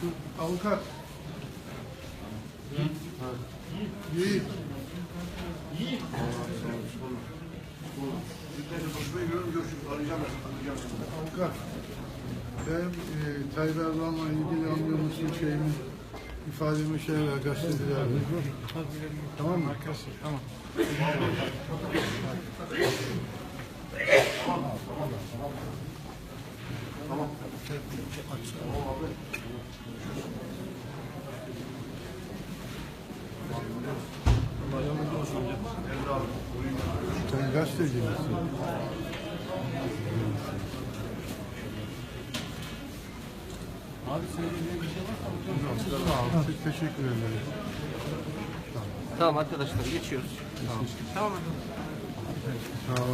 Şu avukat. Yiğit. Yiğit. Avukat. Ben e, Tayyip Erdoğan'la ilgili anlıyor musun şeyimi ifademi şey ver gazetelerde. Tamam mı? Tamam. Sen gazeteci misin? Abi söyleyeceğim bir şey var mı? Sağ ol. Teşekkür ederim. Tamam arkadaşlar geçiyoruz. Tamam. Tamam. Sağ ol.